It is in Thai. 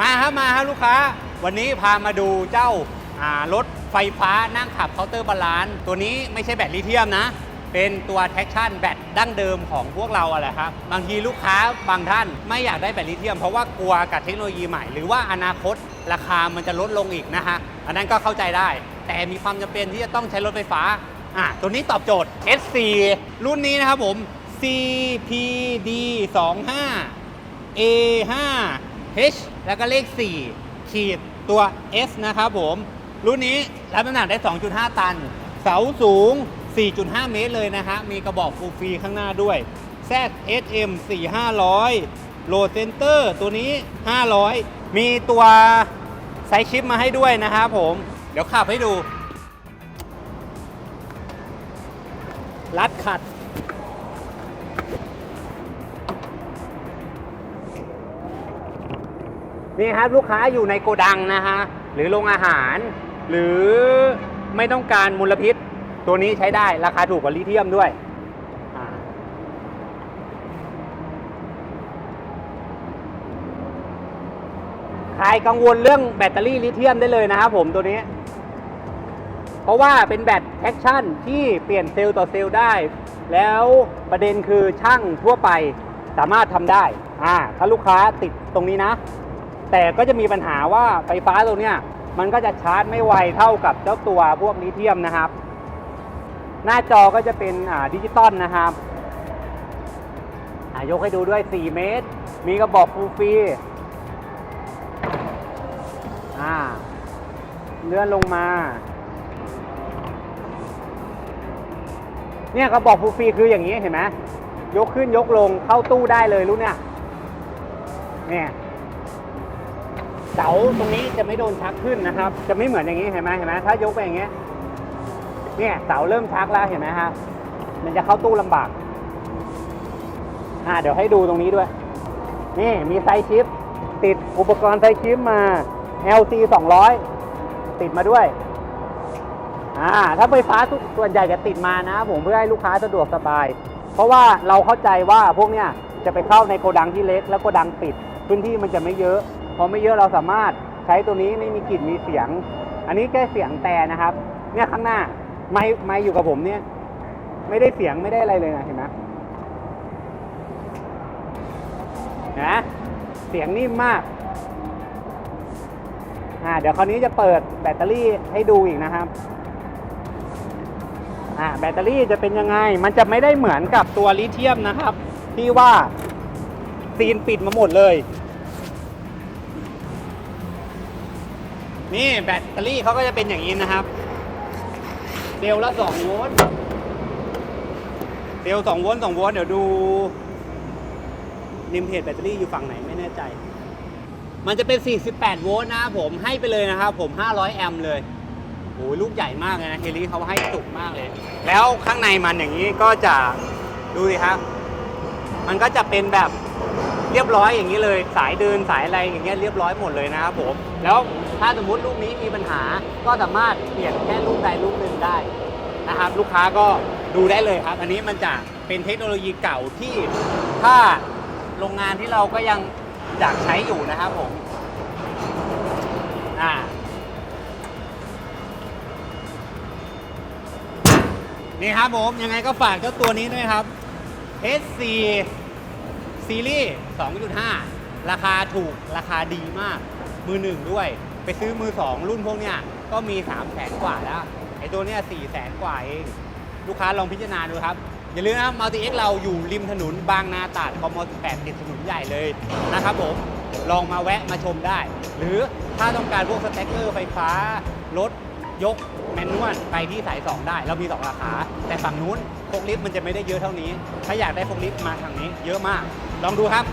มาครับมาครับลูกค้า วันนี้พามาดูเจ้ารถไฟฟ้านั่งขับเคาน์เตอร์บาลานซ์ตัวนี้ไม่ใช่แบตลิเธียมนะ เป็นตัวแท็กชั่นแบตดั้งเดิมของพวกเราอะไรครับ บางทีลูกค้าบางท่านไม่อยากได้แบตลิเธียม เพราะว่ากลัวกับเทคโนโลยีใหม่ หรือว่าอนาคตราคามันจะลดลงอีกนะฮะอันนั้นก็เข้าใจได้ แต่มีความจำเป็นที่จะต้องใช้รถไฟฟ้าอะตัวนี้ตอบโจทย์ S4 รุ่นนี้นะครับผม CPD 25 A5 H แล้วก็เลข 4 ขีดตัว S นะครับผม รุ่นนี้รับน้ำหนักได้ 2.5 ตัน เสาสูง 4.5 เมตรเลยนะฮะ มีกระบอกฟูฟรีข้างหน้าด้วย ZSM 4500โหลเซนเตอร์ตัวนี้ 500 มีตัวไซส์ชิปมาให้ด้วยนะครับผม เดี๋ยวขับให้ดู รัดขัด นี่ครับลูกค้าอยู่ในโกดังนะฮะหรือโรงอาหาร หรือไม่ต้องการมลพิษ ตัวนี้ใช้ได้ราคาถูกกว่าลิเธียมด้วยใครกังวลเรื่องแบตเตอรี่ลิเธียมได้เลยนะครับผมตัวนี้ เพราะว่าเป็นแบตแท็กชั่นที่เปลี่ยนเซลล์ต่อเซลล์ได้ แล้วประเด็นคือช่างทั่วไปสามารถทำได้อ่าถ้าลูกค้าติดตรงนี้นะ แต่ก็จะมีปัญหาว่าไฟฟ้าตัวเนี้ยมันก็จะชาร์จไม่ไวเท่ากับเจ้าตัวพวกลิเธียมนะครับ หน้าจอก็จะเป็นดิจิตอลนะครับยกให้ดูด้วย 4 เมตร มีกระบอกฟูฟี่เลื่อนลงมา เนี่ยกระบอกฟูฟีคืออย่างนี้เห็นไหมยกขึ้นยกลงเข้าตู้ได้เลยรู้เนี่ยเนี่ย เสาตรงนี้จะไม่โดนชักขึ้นนะครับ จะไม่เหมือนอย่างนี้เห็นไหมเห็นไหมถ้ายกไปอย่างเงี้ยเนี่ยเสาเริ่มชักแล้วเห็นไหมครับมันจะเข้าตู้ลำบากอ่าเดี๋ยวให้ดูตรงนี้ด้วย นี่มีไซชิป ติดอุปกรณ์ไซชิปมา LC 200 ติดมาด้วยอ่าถ้าไฟฟ้าทุกส่วนใหญ่จะติดมานะ ผมเพื่อให้ลูกค้าสะดวกสบาย เพราะว่าเราเข้าใจว่าพวกเนี้ยจะไปเข้าในโกดังที่เล็ก แล้วโกดังปิด พื้นที่มันจะไม่เยอะ อไม่เยอะเราสามารถใช้ตัวนี้ไม่มีกลิ่นมีเสียง อันนี้แค่เสียงแต่นะครับ เนี่ยข้างหน้าไม่ไม่อยู่กับผมเนี่ย ไม่ได้เสียงไม่ได้อะไรเลยนะเห็นไหมนะเสียงนิ่มมากอ่าเดี๋ยวคราวนี้จะเปิดแบตเตอรี่ให้ดูอีกนะครับอ่าแบตเตอรี่จะเป็นยังไง มันจะไม่ได้เหมือนกับตัวลิเธียมนะครับ ที่ว่าซีนปิดมาหมดเลย นี่แบตเตอรี่เขาก็จะเป็นอย่างนี้นะครับเดลละ2โวลต์เดล2โวลต์2โวลต์เดี๋ยวดูนิมเพจแบตเตอรี่อยู่ฝั่งไหนไม่แน่ใจ มันจะเป็น 48 โวลต์นะผมให้ไปเลยนะครับผม 500 แอมป์เลยโอ้ยลูกใหญ่มากเลยนะเฮลี่เขาให้จุกมากเลย แล้วข้างในมันอย่างนี้ก็จะดูสิครับ มันก็จะเป็นแบบ เรียบร้อยอย่างนี้เลย สายเดินสายอะไรอย่างเงี้ยเรียบร้อยหมดเลยนะครับผมแล้วถ้าสมมุติลูกนี้มีปัญหาก็สามารถเปลี่ยนแค่ลูกใดลูกหนึ่งได้นะครับลูกค้าก็ดูได้เลยครับ อันนี้มันจะเป็นเทคโนโลยีเก่าที่ถ้าโรงงานที่เราก็ยังอยากใช้อยู่นะครับผมอ่านี่ครับผมยังไงก็ฝากเจ้าตัวนี้ด้วยครับ S4 ซีรีส์ 2.5 ราคาถูกราคาดีมาก มือหนึ่งด้วย ไปซื้อมือ2รุ่นพวกเนี้ยก็มี 3 0 0แสนกว่าแล้ว ไอ้ตัวเนี้ย4 0แสนกว่าเอง ลูกค้าลองพิจารณาดูครับ อย่าลืมนะมัลติเอ็กเราอยู่ริมถนนบางนาตราดกมอ18ติดถนนใหญ่เลยนะครับผม ลองมาแวะมาชมได้ หรือถ้าต้องการพวกสเต็กเกอร์ไฟฟ้ารถ ยกแมนนวลไปที่สาย 2 ได้ เรามี 2 ราคา แต่ฝั่งนู้นโฟกลิฟต์มันจะไม่ได้เยอะเท่านี้ ถ้าอยากได้โฟกลิฟต์มาทางนี้เยอะมาก ลองดูครับ